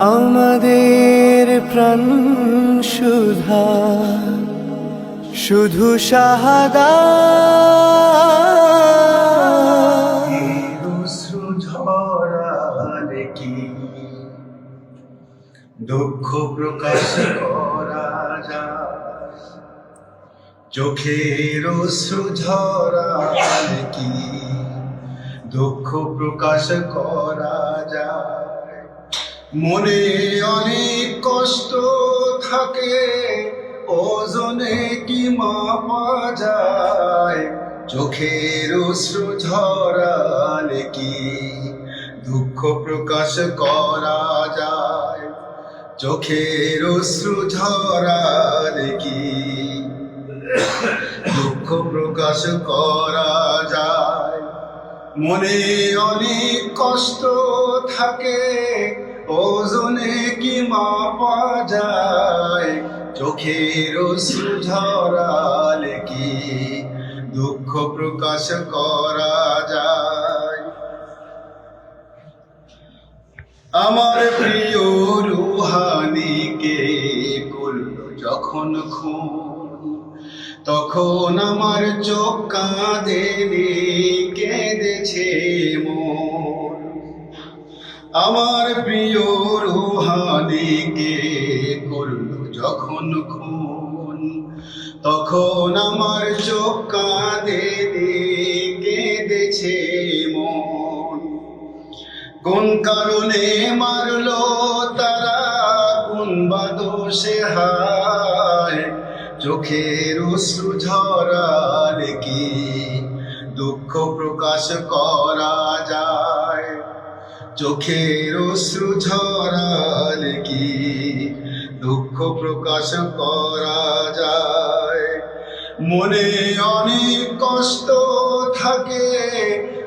আমাদের প্রাণ সুধা, শুধু শাহাদা। দুঃখ প্রকাশ করা যায়। চোখের অশ্রু ঝরালে কি? দুঃখ প্রকাশ করা যায়। মনে অনেক কষ্ট থাকে, ওজনে কি মাপা যায়? চোখের অশ্রু ঝরালে কি দুঃখ প্রকাশ করা যায়? চোখের অশ্রু ঝরালে কি দুঃখ প্রকাশ করা যায়? মনে অনেক কষ্ট থাকে ওজনে কি মাপা যায়? চোখের ঝরালে কি দুঃখ প্রকাশ করা যায়? আমার প্রিয় রুহানিকে করল যখন খুন? তখন আমার চোখ কাঁদেনি, কেঁদেছে মন। আমার প্রিয় রুহানিকে করল যখন খুন? তখন আমার চোখ কাঁদেনি কেঁদেছে মন। কোন কারণে মারলো তারা? কোন বাদোষে হায়? চোখের অশ্রু ঝরালে কি দুঃখ প্রকাশ করা চোখের অশ্রু ঝরালে কি? দুঃখ প্রকাশ করা যায়। মনে অনেক কষ্ট থাকে,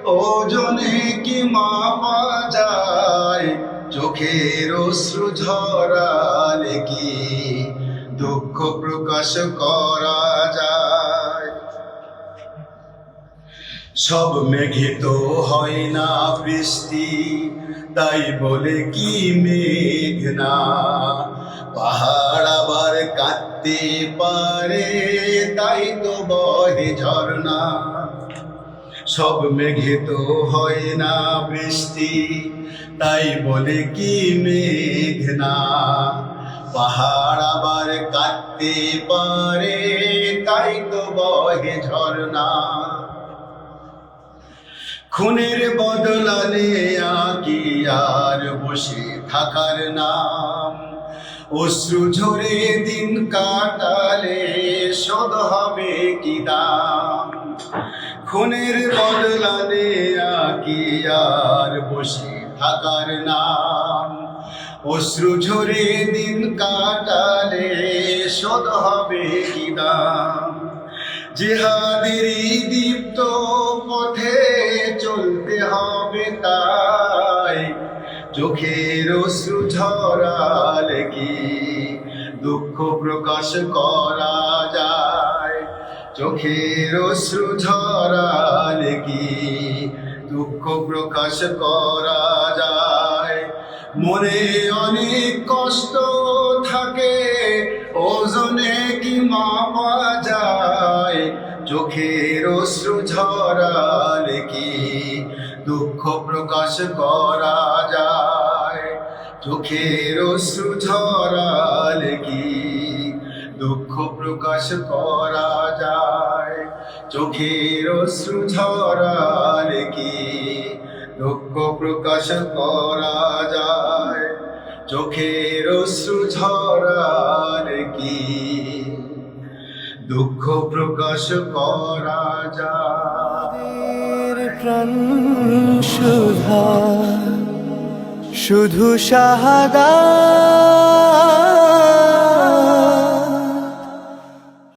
ওজনে কি মাপা যায়? চোখের অশ্রু ঝরালে কি? দুঃখ প্রকাশ করা যায়। সব মেঘে তো হয় না বৃষ্টি, তাই বলে কি মেঘ না পাহাড় আবার কাঁদতে পারে, তাই তো বহে ঝর্ণা সব মেঘে তো হয় না বৃষ্টি, তাই বলে কি মেঘ না পাহাড় আবার কাটতে পারে, তাই তো বহে ঝর্ণা খুনের বদলালে আকি আর বসে থাকার নাম। অশ্রু ঝরে দিন কাটালে শোধ হবে কি দাম? খুনের বদলালে আকি আর বসে থাকার নাম। অশ্রু ঝরে দিন কাটালে শোধ হবে কি দাম? জিহাদেরই দীপ্ত তাই চোখের অশ্রু ঝরালে কি দুঃখ প্রকাশ করা যায়? চোখের অশ্রু ঝরালে কি দুঃখ প্রকাশ করা যায়? মনে অনেক কষ্ট থাকে, ওজনে কি মাপা যায়? চোখের অশ্রু ঝরালে কি দুঃখ প্রকাশ করা যায়? চোখের অশ্রু ঝরালে কি দুঃখ প্রকাশ করা যায়? চোখের অশ্রু ঝরালে কি দুঃখ প্রকাশ করা যায়? চোখের অশ্রু ঝরালে কি দুঃখ প্রকাশ করা যাদের প্রাণ সুধা শুধু শাহাদা